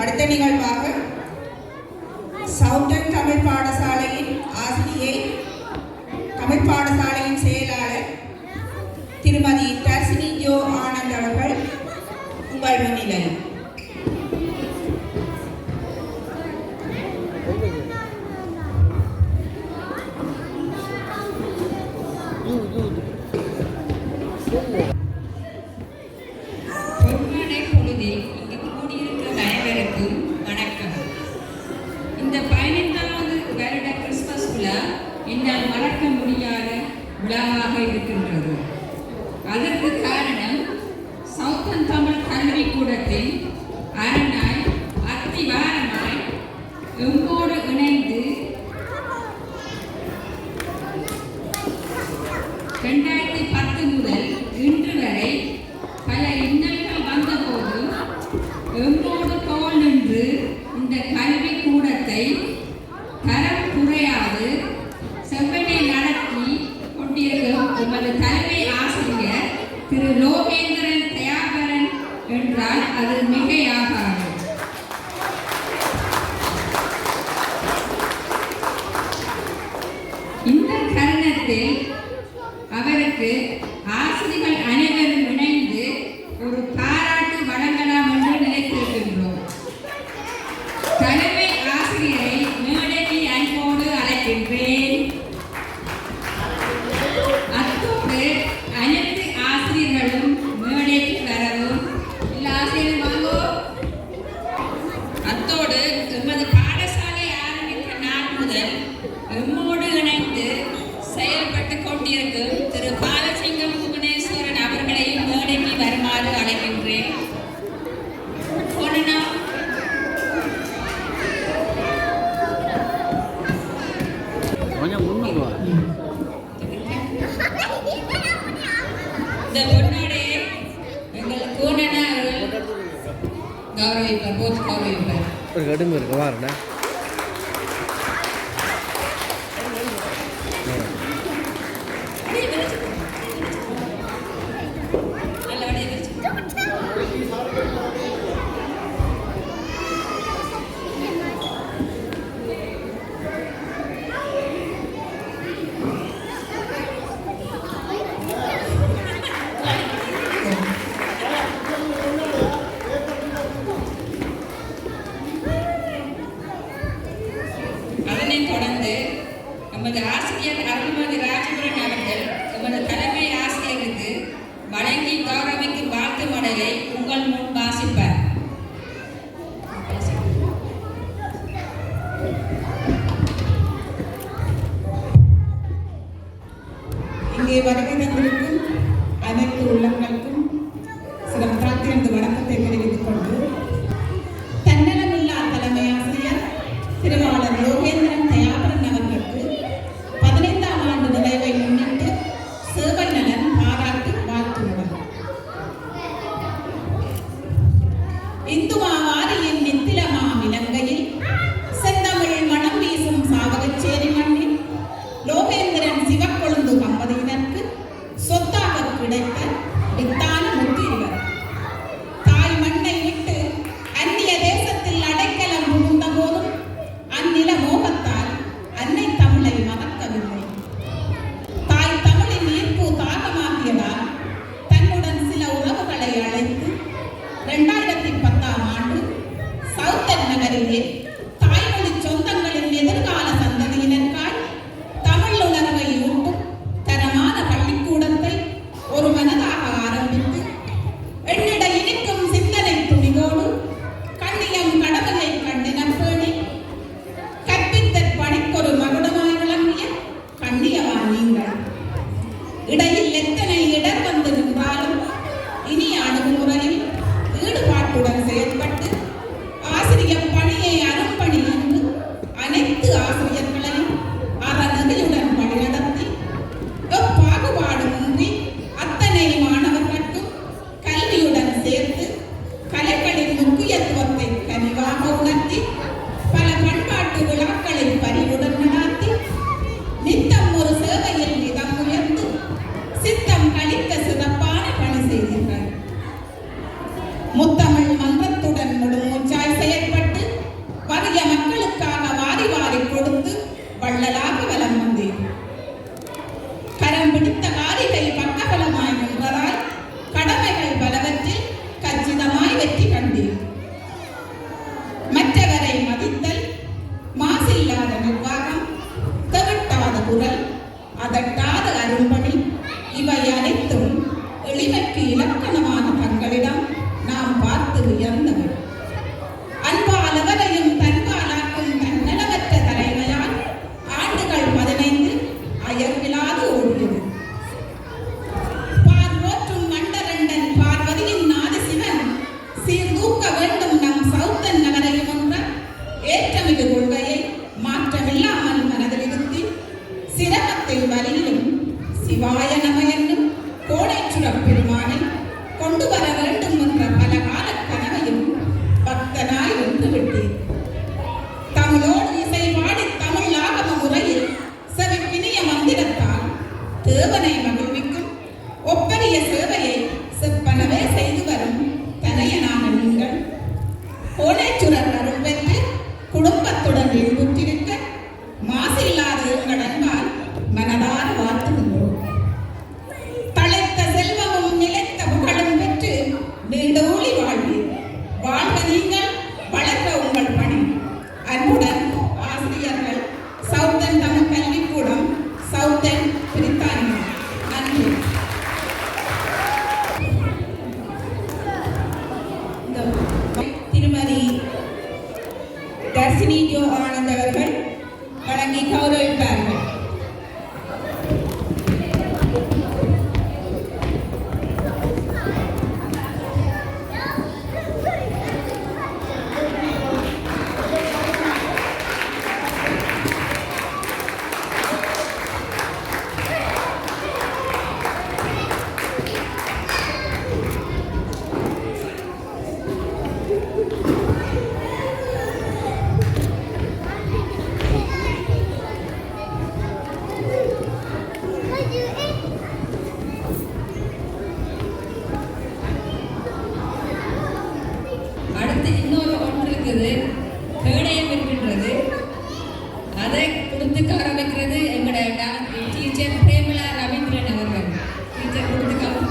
அடுத்த நிகழ்வாக சவுத்தன் தமிழ் பாடசாலையின் ஆசிரியை கல்விக்கூடத்தில் அரணாய் அத்திவாரமாய் எங்கோடு இணைந்து அவருக்கு ஆசிரியர் ஒரு கடும்பு இருக்கு வாருண்ணே ஆசிரியர் அருள்மதி ராஜபுரன் அவர்கள் உமது தலைமை ஆசிரியருக்கு வழங்கி கௌரவிக்கும் வாழ்த்து மடலை உங்கள் முன் வாசிப்பார். இங்கே வருகை தந்திருக்கும் Presidente. சிரமத்தில் வலியிலும் சிவாய நம என்னும் கோடைச்சுரப் பெருமானை கொண்டு வர வேண்டும் என்ற பல கால கனவையும் பக்தனாய் வந்து விட்டேன் தமிழோடு இசை பாடி தமிழ் ஆகம முறையில் செவிக்கினிய மந்திரத்தால் தேவனை மகிழ்விக்கும் ஒப்பரிய சேவையை செப்பனவே செய்து வரும் தனையனான நீங்கள். கோடைச்சுரர் கொடுத்து ஆரம்பிக்கிறது எங்களோட டீச்சர் பிரேமலா ரவீந்திரன் அவர்கள் டீச்சர் கொடுத்து கௌரவ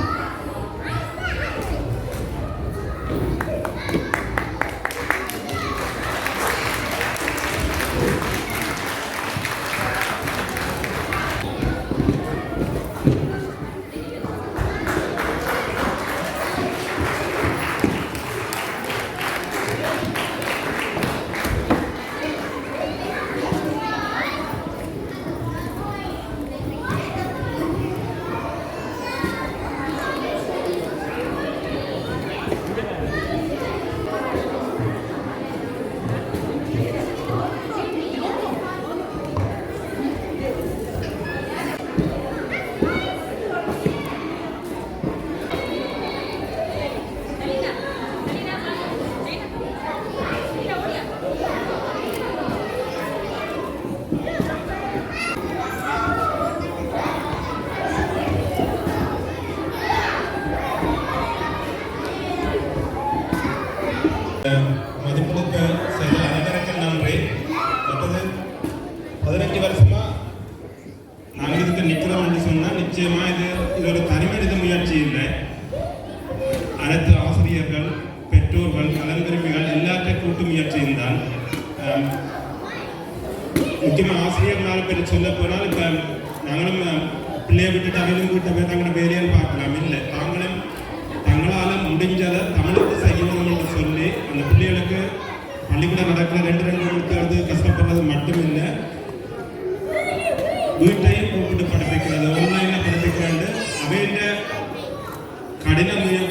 மதிப்புமிக்க செய்த அனைவருக்கும் நன்றி மற்றது பதினஞ்சு வருஷமா நாங்கள் இதுக்கு நிற்கிறோம் என்று சொன்னால் நிச்சயமா இது இது ஒரு தனிமனித முயற்சி இல்லை அனைத்து ஆசிரியர்கள் பெற்றோர்கள் நலன்பெருமைகள் எல்லாற்றை கூட்டு முயற்சியும் தான் முக்கியமாக ஆசிரியர்களால் நாலு பேர் சொல்ல போனால் இப்போ நாங்களும் பிள்ளையை விட்டு தமிழும் கூட்ட போய் தங்களோட வேலையை பார்க்கலாம். இல்லை தாங்களும் தங்களால் முடிஞ்சதை தமிழுக்கு செய்யணும்னு சொல்லி அந்த பிள்ளைகளுக்கு பள்ளிக்கூடம் நடக்கிற ரெண்டு ரெண்டு கொடுத்து கஷ்டப்படுறது மட்டும் இல்லை வீட்டையும் கூப்பிட்டு படிப்பிக்கிறது ஆன்லைனில் படிப்பிக்கிறது. அவையிட்ட கடின முய-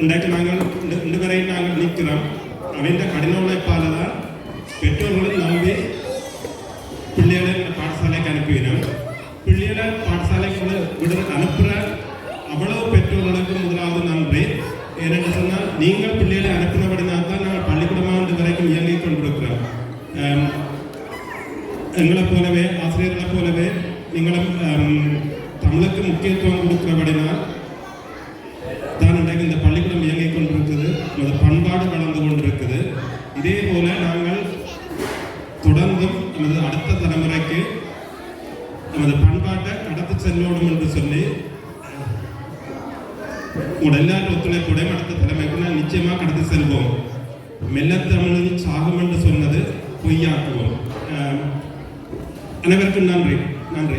இன்றைக்கு நாங்கள் இந்த- வரை நாங்கள் நிற்கிறோம். அவன் கடின உழைப்பால் தான் பெற்றோர்களும் நம்பி பிள்ளைகளை பாடசாலைக்கு அனுப்பினோம். பிள்ளைகளை பாடசாலைக்கு விட அனுப்புகிற அவ்வளவு பெற்றோர்களுக்கு முதலாவது நன்றி. ஏனென்று சொன்னால் நீங்கள் பிள்ளைகளை அனுப்பின அனைவருக்கும் நன்றி. நன்றி.